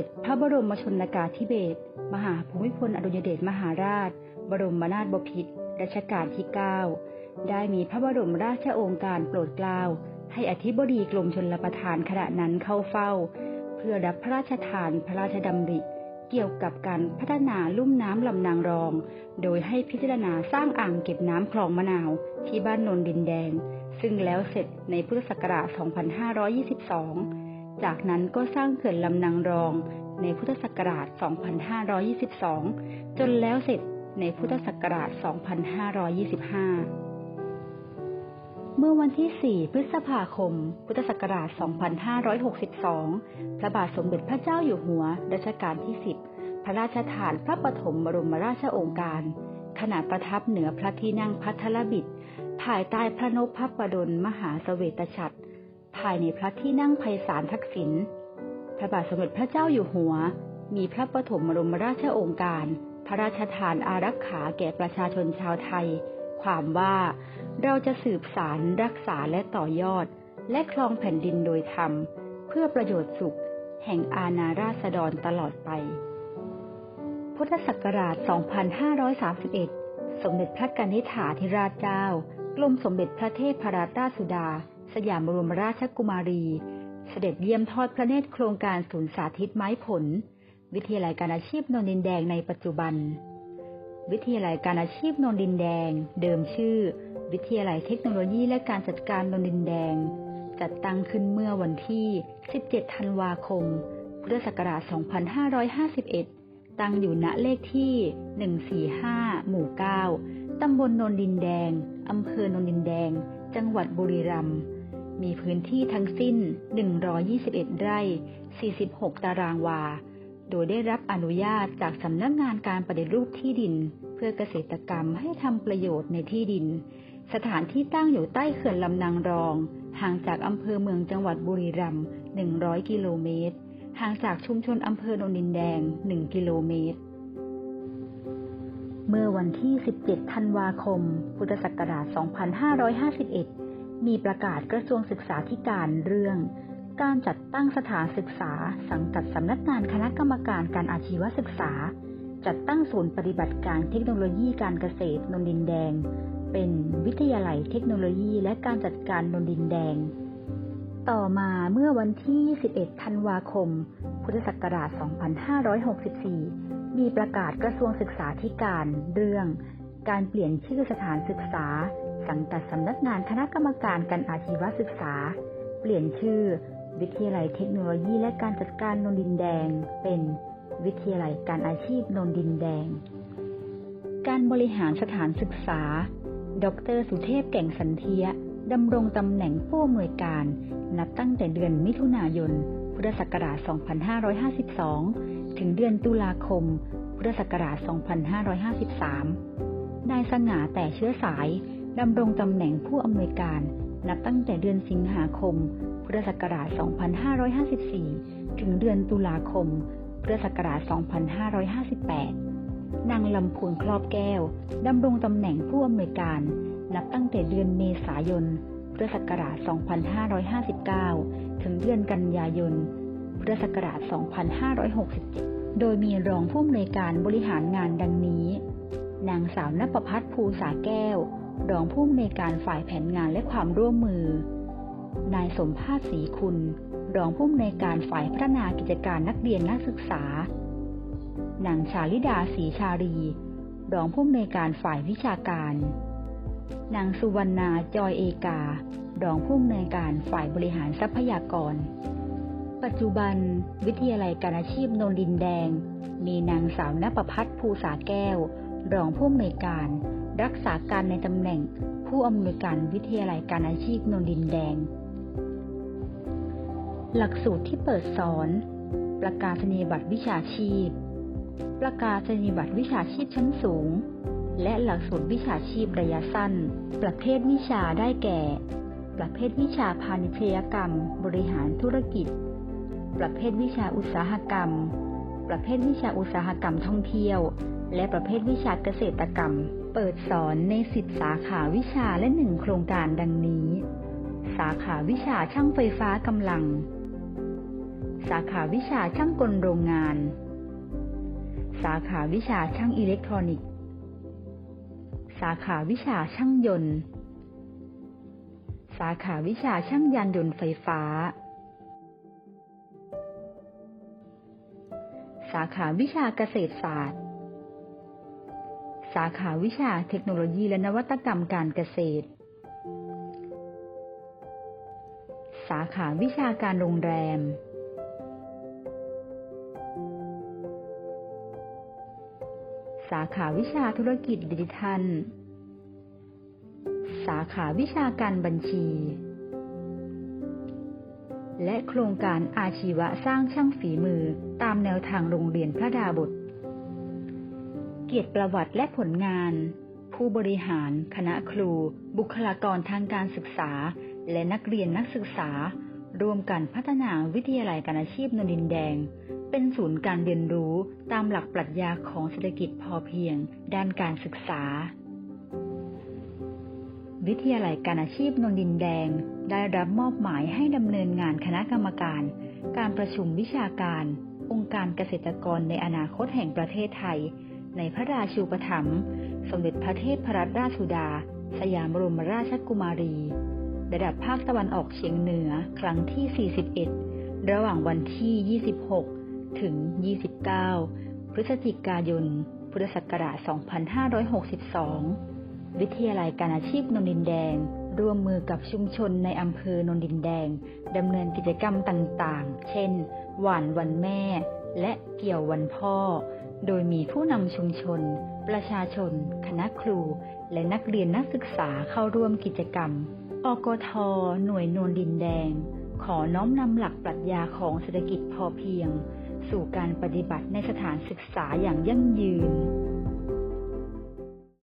ด็จพระบรมชนกาธิเบศรมหาภูมิพลอดุลยเดชมหาราช บรมนาถบพิตรรัชกาลที่ 9 ได้มีพระบรมราชโองการโปรดเกล้าให้อธิบดีกรมชลประทานขณะนั้นเข้าเฝ้า เพื่อรับพระราชทานพระราชดำริ เกี่ยวกับการพัฒนาลุ่มน้ำลำนางรอง โดยให้พิจารณาสร้างอ่างเก็บน้ำคลองมะนาว ที่บ้านนนดินแดง ซึ่งแล้วเสร็จในพุทธศักราช 2522 จากนั้นก็สร้างเขื่อนลำนางรองในพุทธศักราช 2522 จนแล้วเสร็จในพุทธศักราช 2525 เมื่อวันที่ 4 พฤษภาคม พุทธศักราช 2562 พระบาทสมเด็จพระเจ้าอยู่หัว รัชกาลที่ 10 พระราชทานพระปฐมบรมราชโองการ ขณะประทับเหนือพระที่นั่งพัทรบิดภายใต้พระนพพระประดลมหาสเสวตฉัตร ภายในพระที่นั่งไพศาลทักษิณ พระบาทสมเด็จพระเจ้าอยู่หัว มีพระปฐมบรมราชโองการ พระราชทานอารักขาแก่ประชาชนชาวไทย ความว่าเราจะสืบสารรักษาและต่อยอด และครองแผ่นดินโดยธรรม เพื่อประโยชน์สุข แห่งอาณาราษฎรตลอดไป พุทธศักราช 2531 สมเด็จพระกนิษฐาธิราชเจ้ากรมสมเด็จพระเทพพราชราชสุดา สยามบรมราชกุมารี เสด็จเยี่ยมทอดพระเนตรโครงการศูนย์สาธิตไม้ผล วิทยาลัยการอาชีพนนดินแดงในปัจจุบัน วิทยาลัยการอาชีพนนดินแดง เดิมชื่อ วิทยาลัยเทคโนโลยีและการจัดการนนดินแดง จัดตั้งขึ้นเมื่อวันที่ 17 ธันวาคม พุทธศักราช 2551 ตั้งอยู่ณเลขที่ 145 หมู่ 9ตำบลนนดินแดง อำเภอนนดินแดง จังหวัดบุรีรัมย์ มีพื้นที่ทั้งสิ้น 121 ไร่ 46 ตารางวา โดยได้รับอนุญาตจากสำนักงานการปฏิรูปที่ดิน เพื่อเกษตรกรรมให้ทำประโยชน์ในที่ดิน สถานที่ตั้งอยู่ใต้เขื่อนลำนางรอง ห่างจากอำเภอเมืองจังหวัดบุรีรัมย์ 100 กิโลเมตร ห่างจากชุมชนอำเภอโนนดินแดง 1 กิโลเมตรเมื่อวันที่ 17 ธันวาคม พุทธศักราช 2551 มีประกาศกระทรวงศึกษาธิการเรื่อง การจัดตั้งสถานศึกษา สังกัดสำนักงานคณะกรรมการการอาชีวศึกษา จัดตั้งศูนย์ปฏิบัติการเทคโนโลยีการเกษตรนนดินแดง เป็นวิทยาลัยเทคโนโลยีและการจัดการนนดินแดง ต่อมาเมื่อวันที่21ธันวาคม พุทธศักราช 2564 มีประกาศกระทรวงศึกษาธิการเรื่องการเปลี่ยนชื่อสถานศึกษา สังกัดสำนักงานคณะกรรมการการอาชีวศึกษา เปลี่ยนชื่อ วิทยาลัยเทคโนโลยีและการจัดการนนดินแดง เป็นวิทยาลัยการอาชีพนนดินแดง การบริหารสถานศึกษา ดร สุเทพแก่งสันเทียดำรงตำแหน่งผู้อำนวยการ นับตั้งแต่เดือนมิถุนายน พุทธศักราช 2552 ถึงเดือนตุลาคม พุทธศักราช 2553 นายสง่าแต่เชื้อสาย ดำรงตำแหน่งผู้อำนวยการ นับตั้งแต่เดือนสิงหาคม พุทธศักราช 2554 ถึงเดือนตุลาคม พุทธศักราช 2558 นางลำพูนครอบแก้ว ดำรงตำแหน่งผู้อำนวยการ นับตั้งแต่เดือนเมษายน พุทธศักราช 2559 ถึงเดือนกันยายน พุทธศักราช 2567 โดยมีรองผู้อำนวยการบริหารงานดังนี้ นางสาวนภพัฒน์ภูษาแก้ว รองผู้อำนวยการฝ่ายแผนงานและความร่วมมือ นายสมภาสศรีคุณ รองผู้อำนวยการฝ่ายพัฒนากิจการนักเรียนนักศึกษานางชาลิดาศรีชารี รองผู้อำนวยการฝ่ายวิชาการ นางสุวรรณาจอยเอกา รองผู้อำนวยการฝ่ายบริหารทรัพยากร ปัจจุบัน วิทยาลัยการอาชีพนนดินแดง มีนางสาวนภพัฒน์ภูษาแก้ว รองผู้อำนวยการ รักษาการในตำแหน่งผู้อำนวยการวิทยาลัยการอาชีพนนดินแดง หลักสูตรที่เปิดสอน ประกาศนียบัตรวิชาชีพ ประกาศนียบัตรวิชาชีพชั้นสูง และหลักสูตรวิชาชีพระยะสั้น ประเภทวิชาได้แก่ ประเภทวิชาพาณิชยกรรม บริหารธุรกิจ ประเภทวิชาอุตสาหกรรม ประเภทวิชาอุตสาหกรรมท่องเที่ยว และประเภทวิชาเกษตรกรรม เปิดสอนในสิทธิสาขาวิชาและหนึ่งโครงการดังนี้ สาขาวิชาช่างไฟฟ้ากำลัง สาขาวิชาช่างกลโรงงาน สาขาวิชาช่างอิเล็กทรอนิกส์ สาขาวิชาช่างยนต์ สาขาวิชาช่างยานยนต์ไฟฟ้า สาขาวิชาเกษตรศาสตร์ สาขาวิชาเทคโนโลยีและนวัตกรรมการเกษตร สาขาวิชาการโรงแรม สาขาวิชาธุรกิจดิจิทัล สาขาวิชาการบัญชี และโครงการอาชีวะสร้างช่างฝีมือตามแนวทางโรงเรียนพระดาบท เกียรติประวัติและผลงาน ผู้บริหาร คณะครู บุคลากรทางการศึกษา และนักเรียนนักศึกษา ร่วมกันพัฒนาวิทยาลัยการอาชีพนนดินแดง เป็นศูนย์การเรียนรู้ตามหลักปรัชญาของเศรษฐกิจพอเพียง ด้านการศึกษา วิทยาลัยการอาชีพนนดินแดง ได้รับมอบหมายให้ดำเนินงานคณะกรรมการ การประชุมวิชาการ องค์การเกษตรกรในอนาคตแห่งประเทศไทย ในพระราชูปถัมภ์สมเด็จพระเทพรัตนราชสุดา สยามบรมราชกุมารี ระดับภาคตะวันออกเฉียงเหนือครั้งที่ 41 ระหว่างวันที่ 26 ถึง 29 พฤศจิกายน พุทธศักราช 2562 วิทยาลัยการอาชีพนนดินแดง ร่วมมือกับชุมชนในอำเภอนนดินแดงดำเนินกิจกรรมต่างๆ เช่น หวานวันแม่ และเกี่ยววันพ่อ โดยมีผู้นำชุมชน ประชาชน คณะครู และนักเรียนนักศึกษาเข้าร่วมกิจกรรม อกท หน่วยนวลดินแดง ขอน้อมนำหลักปรัชญาของเศรษฐกิจพอเพียง สู่การปฏิบัติในสถานศึกษาอย่างยั่งยืน